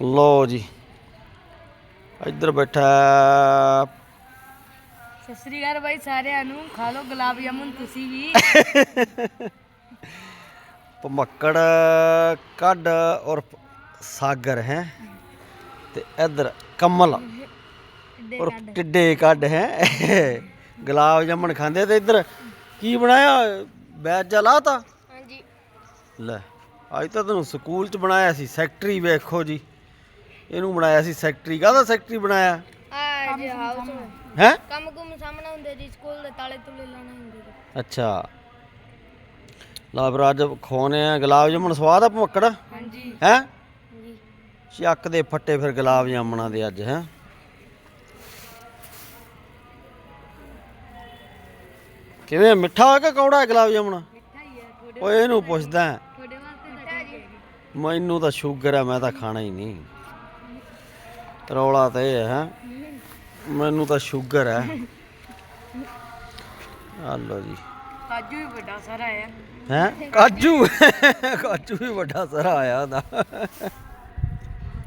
ਲੋ ਜੀ। ਇੱਧਰ ਬੈਠਾ ਸਤਿ ਸ੍ਰੀ ਅਕਾਲ ਬਾਈ ਸਾਰਿਆਂ ਨੂੰ। ਖਾ ਲਓ ਗੁਲਾਬ ਜਾਮੁਨ ਤੁਸੀਂ ਵੀ। ਭਮੱਕੜ ਕੱਢ ਔਰ ਸਾਗਰ ਹੈ। ਤੇ ਇੱਧਰ ਕਮਲ ਔਰ ਟਿੱਡੇ ਕੱਢ ਹੈ। ਗੁਲਾਬ ਜਾਮਣ ਖਾਂਦੇ ਤੇ ਇੱਧਰ ਕੀ ਬਣਾਇਆ? ਬੈਜ ਜਾ ਲਾਤਾ? ਹਾਂਜੀ। ਲੈ ਅੱਜ ਤਾਂ ਤੈਨੂੰ ਸਕੂਲ ਚ ਬਣਾਇਆ ਸੀ। ਸੈਕਟਰੀ ਵੇਖੋ ਜੀ। ਇਹਨੂੰ ਬਣਾਇਆ ਸੀ ਸੈਕਟਰੀ। ਕਾਹਦਾ ਸੈਕਟਰੀ ਬਣਾਇਆ? ਆ ਜੀ ਹਾਊਸ ਵਿੱਚ ਹੈ? ਕੰਮ ਕੁਮ ਸਾਹਮਣੇ ਹੁੰਦੇ ਜੀ ਸਕੂਲ ਦੇ ਤਾਲੇ ਤੁਲੇ ਲਾਉਣੇ ਹੁੰਦੇ ਜੀ। ਅੱਛਾ। ਲਾ ਫਿਰ ਅੱਜ ਖਵਾਉਣੇ ਆ ਗੁਲਾਬ ਜਾਮਣ ਸਵਾਦ ਆ ਭਮੱਕੜ? ਹਾਂਜੀ। ਹੈ? ਜੀ ਚੱਕ ਦੇ ਫੱਟੇ ਫਿਰ ਗੁਲਾਬ ਜਾਮਣਾ ਦੇ ਅੱਜ ਹੈ? ਕਿਵੇਂ ਮਿੱਠਾ ਹੋਇਆ ਕਿ ਕੌੜਾ ਹੈ ਗੁਲਾਬ ਜਾਮਣਾ? ਮਿੱਠਾ ਹੀ ਹੈ ਤੁਹਾਡੇ ਓਏ ਇਹਨੂੰ ਪੁੱਛਦਾ ਤੁਹਾਡੇ ਵਾਸਤੇ ਤਾਂ ਜੀ। ਮੈਨੂੰ ਤਾਂ ਸ਼ੂਗਰ ਹੈ ਮੈਂ ਤਾਂ ਖਾਣਾ ਹੀ ਨਹੀਂ। ਰੌਲਾ ਤਾਂ ਇਹ ਹੈ ਹੈਂ। ਮੈਨੂੰ ਤਾਂ ਸ਼ੂਗਰ ਹੈ। ਆ ਲੋ ਜੀ। ਕਾਜੂ ਵੀ ਵੱਡਾ ਸਾਰਾ ਹੈ ਹੈ? ਕਾਜੂ? ਕਾਜੂ ਵੀ ਵੱਡਾ ਸਾਰਾ ਆਇਆ ਉਹਦਾ।